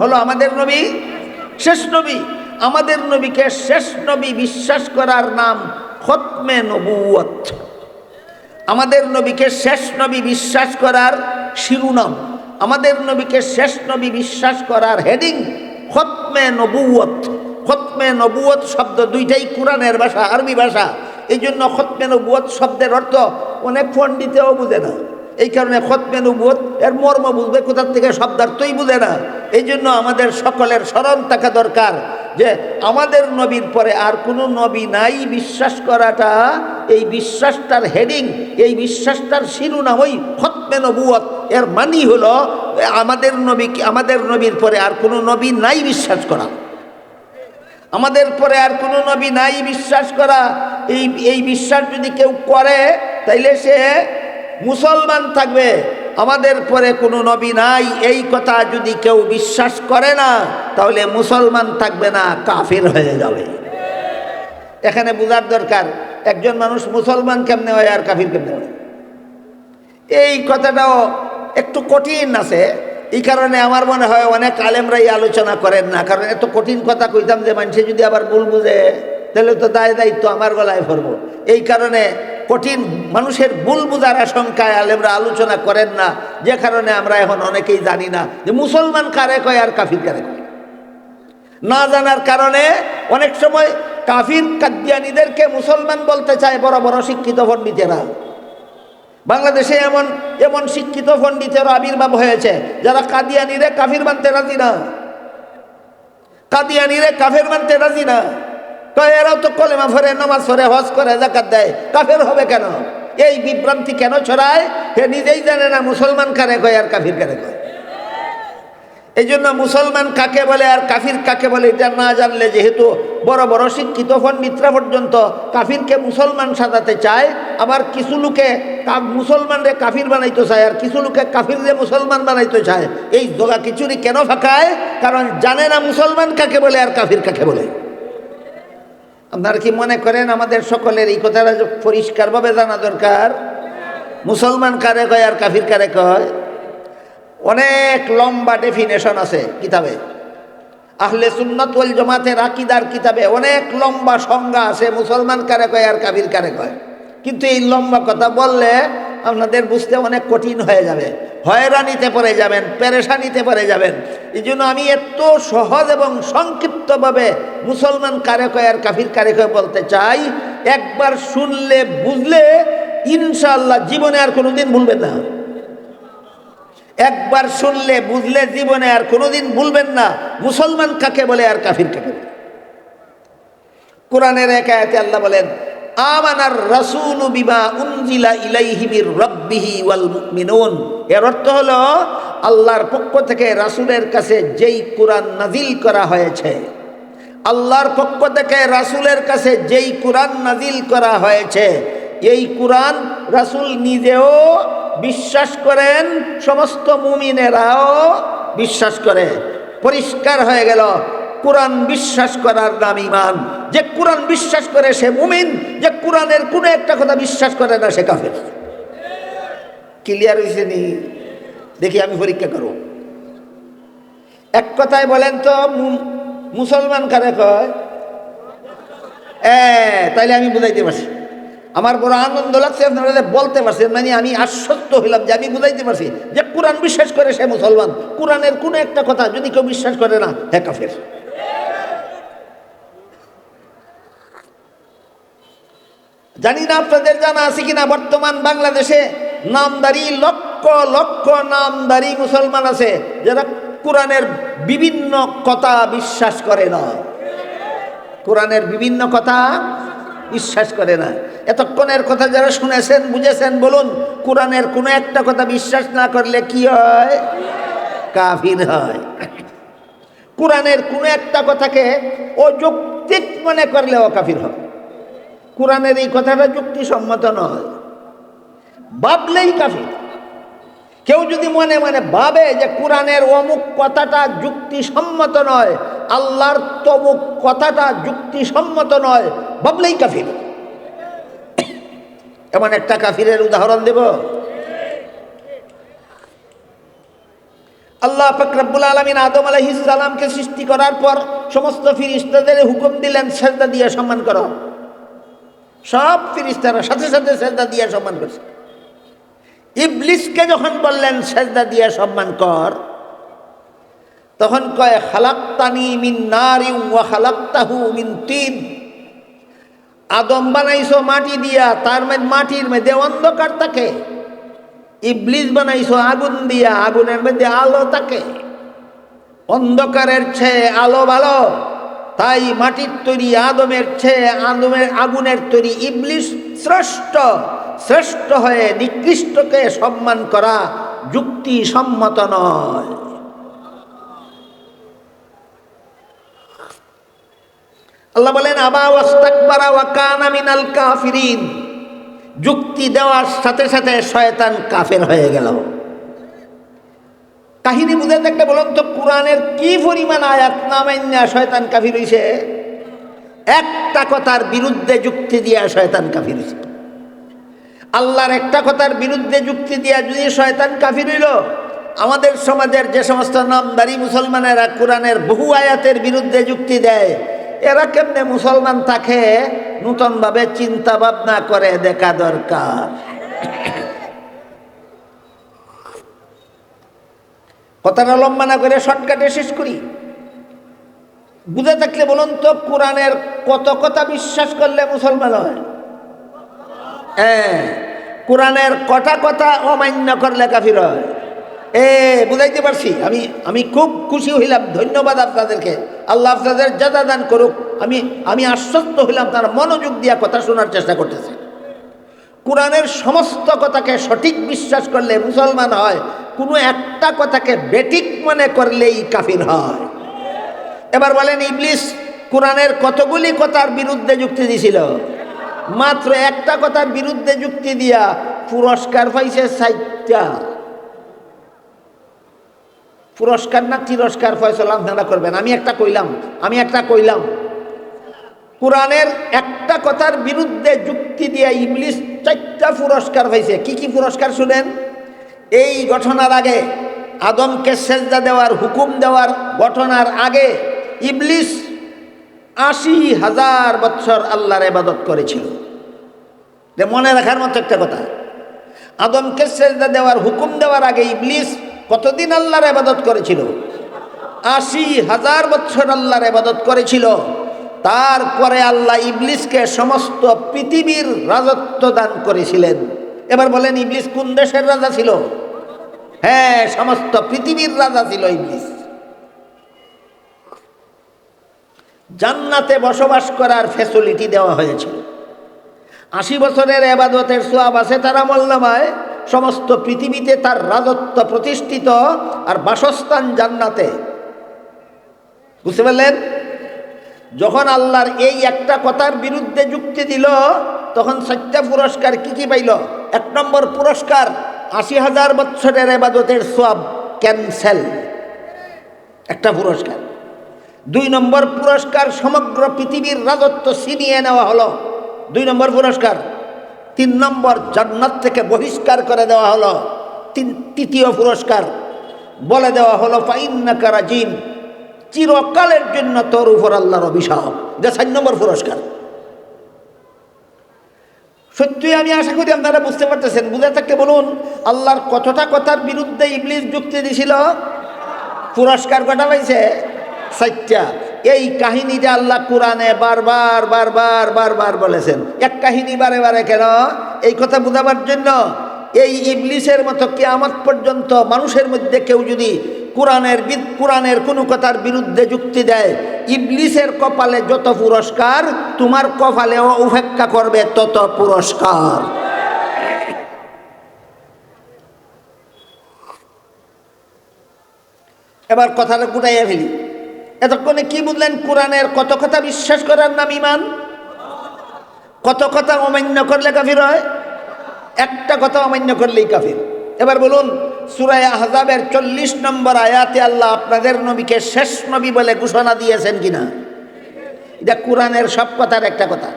হলো আমাদের নবী? শেষ নবী। আমাদের নবীকে শেষ নবী বিশ্বাস করার নাম খতমে নবুয়ত আমাদের নবীকে শেষ নবী বিশ্বাস করার শিরোনাম, আমাদের নবীকে শেষ নবী বিশ্বাস করার হেডিং খতমে নবুয়ত খতমে নবুয়ত শব্দ দুইটাই কোরআনের ভাষা, আরবি ভাষা। এই জন্য খতমে নবুয়ত শব্দের অর্থ অনেক পণ্ডিতেও বুঝে না। এই কারণে খতমে নবুয়ত, এর মর্ম বুঝবে কোথার থেকে শব্দার্থই বুঝে না। এই জন্য আমাদের সকলের স্মরণ থাকা দরকার যে আমাদের নবীর পরে আর কোনো নবী নাই, বিশ্বাস করাটা, এই বিশ্বাসটার হেডিং এই বিশ্বাসটার শিরোনাম ওই খতমে নবুয়ত। এর মানি হলো, আমাদের নবী, আমাদের নবীর পরে আর কোনো নবী নাই বিশ্বাস করা। আমাদের পরে আর কোনো নবী নাই বিশ্বাস করা। এই এই বিশ্বাস যদি কেউ করে, তাইলে সে মুসলমান থাকবে, আমাদের পরে কোনো নবী নাই, এই কথা যদি কেউ বিশ্বাস করে না, তাহলে মুসলমান থাকবে না, কাফির হয়ে যাবে। এখানে বোঝার দরকার, একজন মানুষ মুসলমান কেমনে হয় আর কাফির কেমনে হয়? এই কথাটাও একটু কঠিন আছে, এই কারণে আমার মনে হয় অনেক আলেমরাই আলোচনা করেন না, কারণ এত কঠিন কথা কইতাম যে মানুষে যদি আবার ভুল বুঝে তাহলে তো দায় দায়িত্ব আমার গলায় ভরবো। এই কারণে কঠিন মানুষের ভুল বুঝার আশঙ্কায় আলেমরা আলোচনা করেন না। যে কারণে আমরা এখন অনেকেই জানি না যে মুসলমান কারে কয় আর কাফির কারে কয়। না জানার কারণে অনেক সময় কাফির কাদিয়ানিদেরকে মুসলমান বলতে চায় বড় বড় শিক্ষিত পণ্ডিতেরা। বাংলাদেশে এমন এমন শিক্ষিত পণ্ডিতের আবির্ভাব হয়েছে যারা কাদিয়ানিরে কাফির মানতে রাজি না। কাদিয়ানিরে কাফের মানতে রাজি না। এরাও তো কলেমা ফরে নামাজ ফরে হজ করে জাকাত দেয়। কাফের হবে কেন? এই বিভ্রান্তি কেন ছড়ায়? সে নিজেই জানে না মুসলমান কারে কয় আর কাফির কারে কয়। এই জন্য মুসলমান কাকে বলে আর কাফির কাকে বলে এটা না জানলে যেহেতু বড় বড় শিক্ষিত পণ্ডিতরা পর্যন্ত কাফিরকে মুসলমান সাজাতে চায়, আবার কিছু লোকে মুসলমানরে কাফির বানাইতে চায় আর কিছু লোকে কাফিররে মুসলমান বানাইতে চায়। এই দোগা খিচুড়ি কেন ফাঁকায়? কারণ জানে না মুসলমান কাকে বলে আর কাফির কাকে বলে। আপনারা কি মনে করেন আমাদের সকলের এই কথাটা পরিষ্কারভাবে জানা দরকার? মুসলমান কারে কয় আর কাফির কারে কয়? অনেক লম্বা ডেফিনেশন আছে কিতাবে। আহলে সুন্নত ওয়াল জমাতের আকিদার কিতাবে অনেক লম্বা সংজ্ঞা আছে মুসলমান কারে কয় আর কাবির কারে কয়। কিন্তু এই লম্বা কথা বললে আপনাদের বুঝতে অনেক কঠিন হয়ে যাবে। হয়রানিতে পড়ে যাবেন, পেরেশানিতে পড়ে যাবেন। এই জন্য আমি এত সহজ এবং সংক্ষিপ্তভাবে মুসলমান কারে কয় আর কাফির কারে কয় বলতে চাই, একবার শুনলে, বুঝলে ইনশাল্লাহ জীবনে আর কোনোদিন ভুলবেন না। একবার শুনলে, বুঝলে জীবনে আর কোনোদিন ভুলবেন না। মুসলমান কাকে বলে আর কাফির কাকে বলে? কোরআনের এক আয়াতে আল্লাহ বলেন আমানার রাসূল বিমা উনজিলা ইলাইহি মির রাব্বিহি ওয়াল মুমিনুন। এর অর্থ হলো, আল্লাহর পক্ষ থেকে রাসূলের কাছে যেই কোরআন নাজিল করা হয়েছে, আল্লাহর পক্ষ থেকে রাসূলের কাছে যেই কোরআন নাজিল করা হয়েছে, এই কোরআন রাসূল নিজেও বিশ্বাস করেন, সমস্ত মুমিনেরাও বিশ্বাস করে। পরিষ্কার হয়ে গেল কোরআন বিশ্বাস করার নাম ইমান যে কোরআন বিশ্বাস করে সে মুমিন, যে কোরআনের কোনো একটা কথা বিশ্বাস করে না সে কাফের। ক্লিয়ার হয়েছে নি? দেখি আমি পরীক্ষা করব এক কথায় বলেন তো মুসলমান কারে কয়? তাইলে আমি বুঝাইতে পারছি। আমার বড় আনন্দ লাগছে আপনারা বলতে পারছেন মানে আমি আশ্বস্ত হইলাম যে আমি বুঝাইতে পারছি যে কোরআন বিশ্বাস করে সে মুসলমান। কোরআনের কোনো একটা কথা যদি কেউ বিশ্বাস করে না হ্যাঁ কাফের। জানি না আপনাদের জানা আছে কিনা, বর্তমান বাংলাদেশে নামদারি, লক্ষ লক্ষ নামদারি মুসলমান আছে, যারা কোরআনের বিভিন্ন কথা বিশ্বাস করে না। কোরআনের বিভিন্ন কথা বিশ্বাস করে না। এতক্ষণের কথা যারা শুনেছেন, বুঝেছেন, বলুন, কোরআনের কোনো একটা কথা বিশ্বাস না করলে কি হয়? কাফির হয়। কোরআনের কোনো একটা কথাকে অযৌক্তিক মনে করলেও কাফির হবে। কোরআনের এই কথাটা যুক্তিসম্মত নয়। ভাবলেই কাফির। কেউ যদি মনে মনে ভাবে যে কোরআনের অমুক কথাটা যুক্তিসম্মত নয়, আল্লাহর তমুক কথাটা যুক্তিসম্মত নয়, ভাবলেই কাফির। এমন একটা কাফিরের উদাহরণ দেব। আল্লাহ ফকরাবুল আলমিন আদম আলহিসামকে সৃষ্টি করার পর সমস্ত ফিরিস্তাদের হুকুম দিলেন, সেজদা দিয়ে সম্মান করো। সব ফিরিস্তারা সাথে সাথে সেজদা দিয়া সম্মান করছে। ইবলিসকে যখন বললেন, সেজদা দিয়া সম্মান কর, তখন কয়, খালাক্তানি মিন নারি ওয়া খালাক্তাহু মিন তিন। আদম বানাইছো মাটি দিয়া, তার মধ্যে মাটির মধ্যে অন্ধকার থাকে। ইবলিস বানাইছো আগুন দিয়া, আগুনের মধ্যে আলো থাকে। অন্ধকারের চেয়ে আলো ভালো। তাই মাটির তৈরি আদমের চেয়ে আদমের আগুনের তৈরি ইবলিস শ্রেষ্ঠ শ্রেষ্ঠ হয়ে নিকৃষ্টকে সম্মান করা যুক্তি সম্মত নয়। আল্লাহ বলেন, আবা কাফিরিন। যুক্তি দেওয়ার সাথে সাথে শয়তান কাফের হয়ে গেল। কাহিনী বুঝে একটা বলুন তো, কোরআনের কি পরিমাণ আয়াত নামাইন্যা শয়তান কাফির হইছে? একটা কথার বিরুদ্ধে যুক্তি দিয়া শয়তান কাফির হইছে। আল্লাহর একটা কথার বিরুদ্ধে যুক্তি দিয়া যদি শয়তান কাফির হইল, আমাদের সমাজের যে সমস্ত নামদারি মুসলমানেরা কোরআনের বহু আয়াতের বিরুদ্ধে যুক্তি দেয়, এরা কেমনে মুসলমান থাকে? নূতনভাবে চিন্তা ভাবনা করে দেখা দরকার। কথাটা লম্বা না করে শর্টকাটে শেষ করি। বুঝে থাকলে বলুন তো, কোরআনের কত কথা বিশ্বাস করলে মুসলমান হয়? হ্যাঁ কোরআনের কটা কথা অমান্য করলে কাফির হয়? এ, বুঝাইতে পারছি, আমি আমি খুব খুশি হইলাম, ধন্যবাদ আপনাদেরকে। আল্লাহ আপনাদের যাদা দান করুক, আমি আমি আশ্বস্ত হইলাম তারা মনোযোগ দিয়া কথা শোনার চেষ্টা করতেছে। কোরআনের সমস্ত কথাকে সঠিক বিশ্বাস করলে মুসলমান হয়, কোনো একটা কথাকে বেটিক মনে করলেই কাফির হয়। এবার বলেন, ইবলিস কোরআনের কতগুলি কথার বিরুদ্ধে যুক্তি দিছিল? মাত্র একটা কথার বিরুদ্ধে যুক্তি দিয়া পুরস্কার পাইছে সাইটটা পুরস্কার না তিরস্কার ফয়সলা আপনারা করবেন? আমি একটা কইলাম, আমি একটা কইলাম। কোরআনের একটা কথার বিরুদ্ধে যুক্তি দিয়ে ইংলিশ চারটা পুরস্কার হয়েছে কি কি পুরস্কার শুনেন? এই ঘটনার আগে, আদমকে সেজদা দেওয়ার হুকুম দেওয়ার ঘটনার আগে ইবলিস আশি হাজার বছর আল্লাহর এবাদত করেছিল। মনে রাখার মতো একটা কথা। আদমকে সেজদা দেওয়ার হুকুম দেওয়ার আগে ইবলিস কতদিন আল্লাহর এবাদত করেছিল? আশি হাজার বছর আল্লাহর আবাদত করেছিল। তারপরে আল্লাহ ইবলিসকে সমস্ত পৃথিবীর রাজত্ব দান করেছিলেন। এবার বলেন, ইবলিস কোন দেশের রাজা ছিল? হ্যাঁ সমস্ত পৃথিবীর রাজা ছিল ইবলিস। জান্নাতে বসবাস করার ফেসিলিটি দেওয়া হয়েছিল আশি বছরের এবাদতের সোয়াব আছে তারা মল্লামায়। সমস্ত পৃথিবীতে তার রাজত্ব প্রতিষ্ঠিত আর বাসস্থান জান্নাতে। বুঝতে পারলেন? যখন আল্লাহর এই একটা কথার বিরুদ্ধে যুক্তি দিল, তখন চারটা পুরস্কার কি কি পাইল? এক নম্বর পুরস্কার, আশি হাজার বৎসরের এবাদতের সব ক্যান্সেল। একটা পুরস্কার। দুই নম্বর পুরস্কার সমগ্র পৃথিবীর রাজত্ব ছিনিয়ে নেওয়া হলো। দুই নম্বর পুরস্কার। তিন নম্বর জান্নাত থেকে বহিষ্কার করে দেওয়া হলো। তিন, তৃতীয় পুরস্কার। বলে দেওয়া হলো ফাইন্নাকা রাজিম। চিরকালের জন্য তোর উপর আল্লাহর অভিশাপ। যে চার নম্বর পুরস্কার। সত্যি আমি আশা করি আপনারা বুঝতে পারতেছেন। বুঝে থাকতে বলুন, আল্লাহর কতটা কথার বিরুদ্ধে ইবলিস যুক্তি দিছিল? পুরস্কার কটা পাইছে সাইটটা এই কাহিনীটা আল্লাহ কোরআনে বারবার বারবার বারবার বলেছেন। এক কাহিনী বারে বারে কেন? এই কথা বোঝাবার জন্য এই ইবলিসের মতো কেয়ামত পর্যন্ত মানুষের মধ্যে কেউ যদি কোরআনের কোরআনের কোনো কথার বিরুদ্ধে যুক্তি দেয়। ইবলিসের কপালে যত পুরস্কার, তোমার কপালেও উপেক্ষা করবে তত পুরস্কার। এবার কথাটা গুটাইয়া ফেলি। এতক্ষণে কি বুঝলেন কোরআনের কত কথা বিশ্বাস করার নাম ইমান কত কথা অমান্য করলে কাফির হয়? একটা কথা অমান্য করলেই কাফির। এবার বলুন সুরায় আহজাবের চল্লিশ নম্বর আয়াতে আল্লাহ আপনাদের নবীকে শেষ নবী বলে ঘোষণা দিয়েছেন কিনা? এটা কোরআনের সব কথার একটা কথা।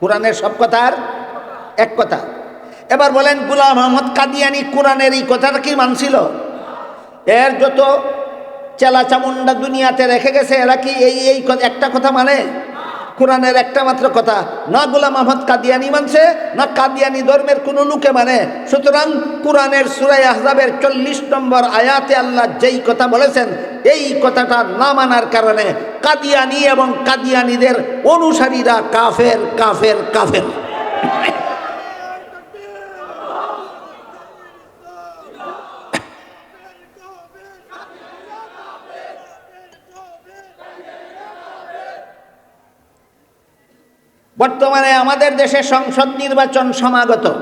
কোরআনের সব কথার এক কথা। এবার বলেন, গুলাম মোহাম্মদ কাদিয়ানি কোরআনের এই কথাটা কি মানছিল? এর যত চেলা চামুন্ডা দুনিয়াতে রেখে গেছে, এরা কি এই এই একটা কথা মানে? কোরআনের একটা মাত্র কথা, না গোলাম আহমদ কাদিয়ানি মানছে, না কাদিয়ানি ধর্মের কোনো লোকে মানে। সুতরাং কোরআনের সুরাই আহজাবের চল্লিশ নম্বর আয়াতে আল্লাহ যেই কথা বলেছেন, এই কথাটা না মানার কারণে কাদিয়ানি এবং কাদিয়ানিদের অনুসারীরা কাফের কাফের কাফের। বর্তমানে আমাদের দেশে সংসদ নির্বাচন সমাগত।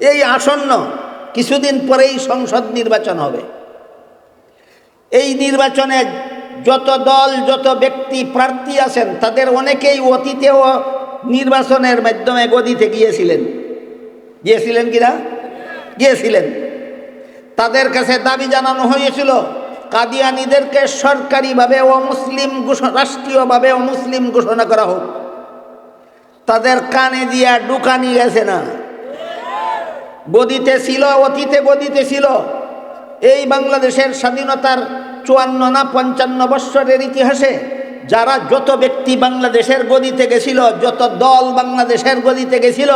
এই আসন্ন কিছুদিন পরেই সংসদ নির্বাচন হবে। এই নির্বাচনে যত দল, যত ব্যক্তি, প্রার্থী আছেন, তাদের অনেকেই অতীতেও নির্বাচনের মাধ্যমে গদিতে গিয়েছিলেন। গিয়েছিলেন কিনা? গিয়েছিলেন। তাদের কাছে দাবি জানানো হয়েছিল, কাদিয়ানিদেরকে সরকারিভাবে অমুসলিম ঘোষণা রাষ্ট্রীয়ভাবে অমুসলিম ঘোষণা করা হোক। তাদের কানে দিয়া ডুকানি গেছে না। গদিতে ছিল, অতীতে গদিতে ছিল। এই বাংলাদেশের স্বাধীনতার চুয়ান্ন না পঞ্চান্ন বৎসরের ইতিহাসে যারা যত ব্যক্তি বাংলাদেশের গদিতে গেছিল, যত দল বাংলাদেশের গদিতে গেছিল,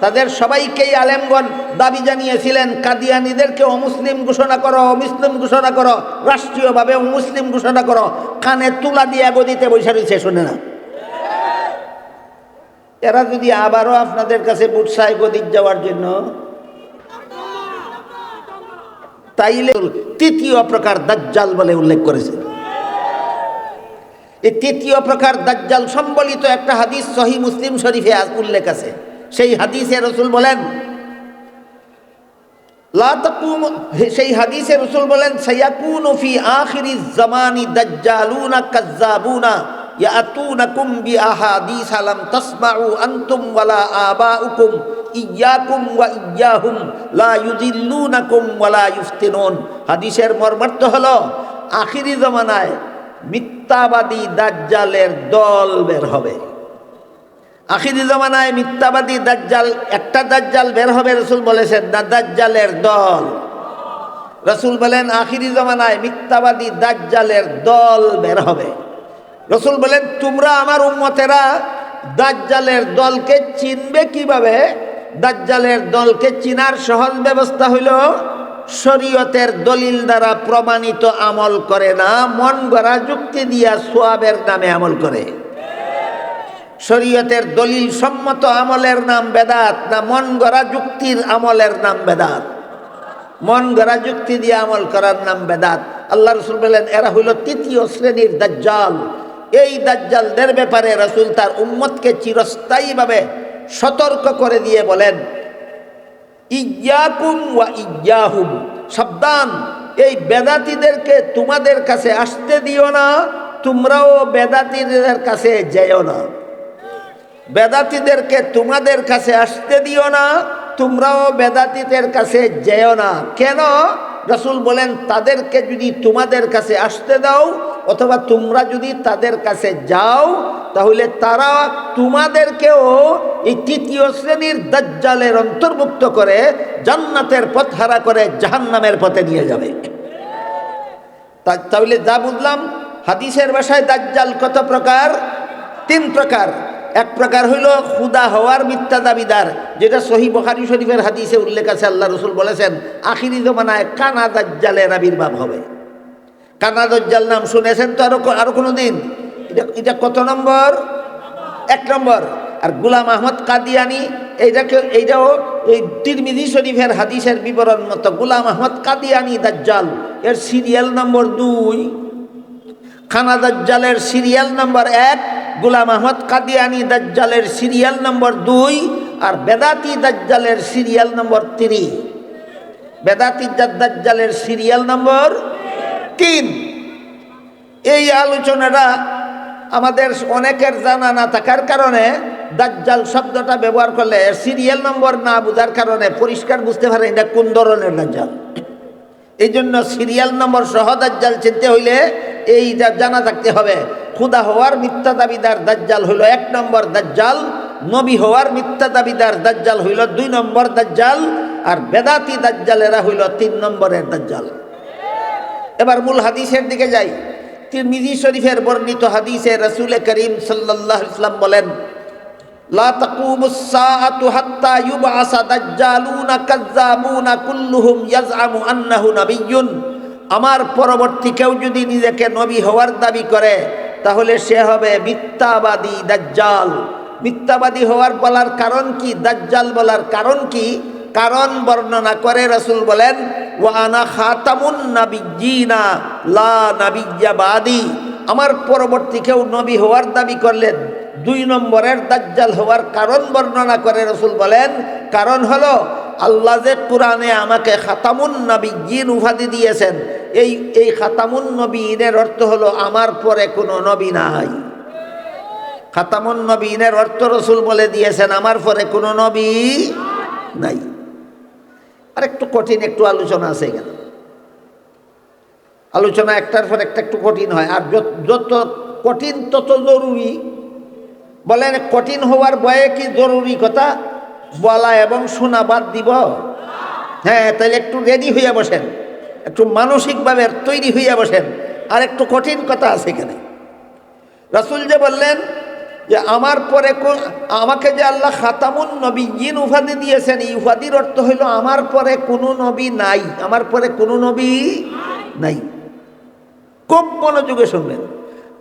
তাদের সবাইকেই আলেমগণ দাবি জানিয়েছিলেন, কাদিয়ানিদেরকে অমুসলিম ঘোষণা করো অমুসলিম ঘোষণা করো, রাষ্ট্রীয়ভাবে অমুসলিম ঘোষণা করো। কানে তুলা দিয়া গদিতে বসে রয়েছে শুনে না এরা যদি আবারও আপনাদের কাছে বুটসায় গদিক যাওয়ার জন্য, তাইলে তৃতীয় প্রকার দাজ্জাল বলে উল্লেখ করেছে। এই তৃতীয় প্রকার দাজ্জাল সম্বলিত একটা হাদিস সহি মুসলিম শরীফে উল্লেখ আছে। সেই হাদিসে রসুল বলেন সেই হাদিসে রসুল বলেন, সায়াকুনু ফি আখিরি জামানি দাজ্জালুনা কাজ্জাবুনা। ইয়াতুনাকুম বি আহাদিস লাম তাসমাউ আনতুম ওয়ালা আবাউকুম, ইয়াকুম ওয়া ইয়াহুম, লা ইউদিল্লুনাকুম ওয়ালা ইফতিনুন হাদিসের মর্মার্থ হলো, আখিরি জামানায় মিথ্যাবাদী দাজ্জালের দল বের হবে। আখিরি জমানায় মিথ্যাবাদী দাজ্জাল, একটা দাজ্জাল বের হবে, রসুল বলেছেন, না দাজ্জালের দল। রসুল বলেন, আখিরি জমানায় মিথ্যাবাদী দাজ্জালের দল বের হবে। রসুল বলেন, তোমরা আমার উম্মতেরা দাজ্জালের দলকে চিনবে কীভাবে? দাজ্জালের দলকে চিনার সহজ ব্যবস্থা হইল, শরীয়তের দলিল দ্বারা প্রমাণিত আমল করে না, মন গড়া যুক্তি দিয়া সোয়াবের নামে আমল করে। শরীয়তের দলিল সম্মত আমলের নাম বেদাত না মন গড়া যুক্তির আমলের নাম বেদাত? মন গড়া যুক্তি দিয়ে আমল করার নাম বেদাত। আল্লাহ রসুল বলেন, এরা হইল তৃতীয় শ্রেণির দাজ্জাল। এই দাজ্জালদের ব্যাপারে রসুল তার উম্মতকে চিরস্থায়ীভাবে সতর্ক করে দিয়ে বলেন ইয়াকুম ওয়া ইয়াহুম সাবধান, এই বেদাতিদেরকে তোমাদের কাছে আসতে দিও না, তোমরাও বেদাতিদের কাছে যেও না। বেদাতিদেরকে তোমাদের কাছে আসতে দিও না, তোমরাও বেদাতিদের কাছে যেও না। কেন? রসুল বলেন, তাদেরকে যদি তোমাদের কাছে আসতে দাও অথবা তোমরা যদি তাদের কাছে যাও, তাহলে তারা তোমাদেরকেও এই তৃতীয় শ্রেণির দাজ্জালের অন্তর্ভুক্ত করে জান্নাতের পথ হারা করে জাহান্নামের পথে নিয়ে যাবে। তাহলে যা বুঝলাম, হাদিসের ভাষায় দাজ্জাল কত প্রকার? তিন প্রকার। এক প্রকার হইল খুদা হওয়ার মিথ্যা দাবিদার, যেটা সহি বখারি শরীফের হাদিসে উল্লেখ আছে, আল্লাহ রসুল বলেছেন, আখিরি জমানায় কানা দাজ্জালের আবির্ভাব হবে। কানা দাজ্জাল নাম শুনেছেন তো আরও আরও কোনো দিন এটা এটা কত নম্বর? এক নম্বর। আর গুলাম আহমদ কাদিয়ানি এইটাকে এইটাও এই তিরমিজি শরীফের হাদিসের বিবরণ মতো। গুলাম আহমদ কাদিয়ানি দাজ্জাল, এর সিরিয়াল নম্বর দুই। খানা দাজ্জালের সিরিয়াল নম্বর এক, গুলাম আহমদ কাদিয়ানি দাজ্জালের সিরিয়াল নম্বর দুই, আর বেদাতি দাজ্জালের সিরিয়াল নম্বর তিন। বেদাতি দাজ্জালের সিরিয়াল নম্বর এই আলোচনাটা আমাদের অনেকের জানা না থাকার কারণে দাজ্জাল শব্দটা ব্যবহার করলে সিরিয়াল নম্বর না বোঝার কারণে পরিষ্কার বুঝতে পারে এটা কোন ধরনের দাজ্জাল। এই জন্য সিরিয়াল নম্বর সহ দাজ্জাল চিনতে হইলে এইটা জানা থাকতে হবে। খুদা হওয়ার মিথ্যা দাবিদার দাজ্জাল হইল এক নম্বর দাজ্জাল, নবী হওয়ার মিথ্যা দাবিদার দাজ্জাল হইল দুই নম্বর দাজ্জাল, আর বেদাতি দাজ্জালেরা হইল তিন নম্বরের দাজ্জাল। এবার মূল হাদিসের দিকে যাই। তিরমিজি শরীফের বর্ণিত হাদিসে রসুল করিম সাল্লাহ ইসলাম বলেন আমার পরবর্তী কেউ যদি নিজেকে নবী হওয়ার দাবি করে, তাহলে সে হবে মিথ্যাবাদী দাজ্জাল। মিথ্যাবাদী হওয়ার বলার কারণ কি? দাজ্জাল বলার কারণ কি? কারণ বর্ণনা করে রসুল বলেন ওয়ানা খাতামুন নাবিয়্যিনা, লা নাবিয়্যা বাদি। আমার পরবর্তী কেউ নবী হওয়ার দাবি করলেন দুই নম্বরের দাজ্জাল হওয়ার কারণ বর্ণনা করে রসুল বলেন, কারণ হলো আল্লাহ যে কোরআনে আমাকে খাতামুন নবীন উপাধি দিয়েছেন, এই এই খাতামুন নবীনের অর্থ হলো আমার পরে কোনো নবী নাই। খাতামুন নবীনের অর্থ রসুল বলে দিয়েছেন, আমার পরে কোনো নবী নাই। আর একটু কঠিন, একটু আলোচনা আছে এখানে। আলোচনা একটার পর একটা একটু কঠিন হয়। আর যত- কঠিন, তত জরুরি। বলেন, কঠিন হওয়ার বয়ে কি জরুরি কথা? বলা এবং শোনা বাদ দিব। হ্যাঁ তাহলে একটু রেডি হইয়া বসেন। একটু মানসিকভাবে তৈরি হইয়া বসেন। আর একটু কঠিন কথা আছে এখানে। রাসুল যে বললেন যে আমার পরে আমাকে যে আল্লাহ খাতামুন নবী জিন উপাধি দিয়েছেন, এই উপাধির অর্থ হইল আমার পরে কোনো নবী নাই। আমার পরে কোনো নবী নাই। খুব মনোযোগে শুনবেন।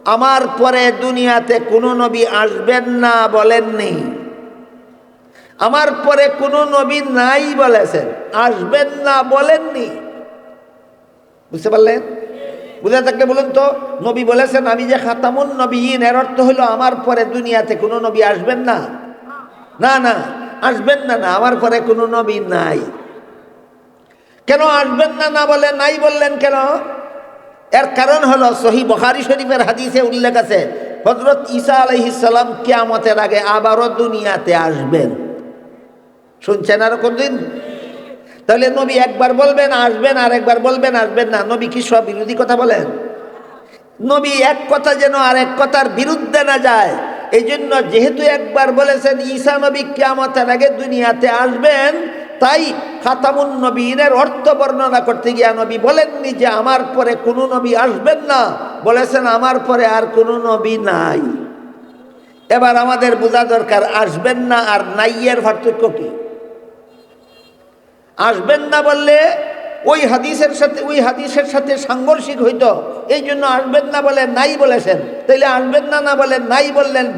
আমার পরে দুনিয়াতে কোনো নবী আসবেন না বলেননি। আমার পরে কোনো নবী নাই বলেছেন। আসবেন না বলেননি। বুঝতে পারলেন? বুঝে থাকলে বলুন তো? নবী বলেছেন, আমি যে খাতামুন নবীন, এর অর্থ হলো আমার পরে দুনিয়াতে কোনো নবী আসবেন না? না না, আসবেন না না, আমার পরে কোনো নবী নাই। কেন আসবেন না না বলে নাই বললেন কেন? এর কারণ হলো সহি বখারি শরীফের হাদিসে উল্লেখ আছে হজরত ঈসা আলহিসাল্লাম কেয়ামতের আগে আবারও দুনিয়াতে আসবেন। শুনছেন আর কোনদিন? তাহলে নবী একবার বলবেন, আসবেন, আর একবার বলবেন, আসবেন না। নবী কি সব বিরোধী কথা বলেন? নবী এক কথা যেন আর এক কথার বিরুদ্ধে না যায়। এই জন্য যেহেতু একবার বলেছেন, ঈসা নবী কেয়ামতের আগে দুনিয়াতে আসবেন, তাই খাতামুন নবীনের অর্থ বর্ণনা করতে গিয়া নবী বলেননি যে, আমার পরে কোনো নবী আসবেন না। বলেছেন, আমার পরে আর কোনো নবী নাই। এবার আমাদের বোঝা দরকার, আসবেন না আর নাইয়ের পার্থক্য কি? আসবেন না বললে ওই হাদিসের সাথে, ওই হাদিসের সাথে সাংঘর্ষিক হইত। এই জন্য আসবেন না বলে নাই বলেছেন। তাইলে আসবেন না না বলে নাই বললেন।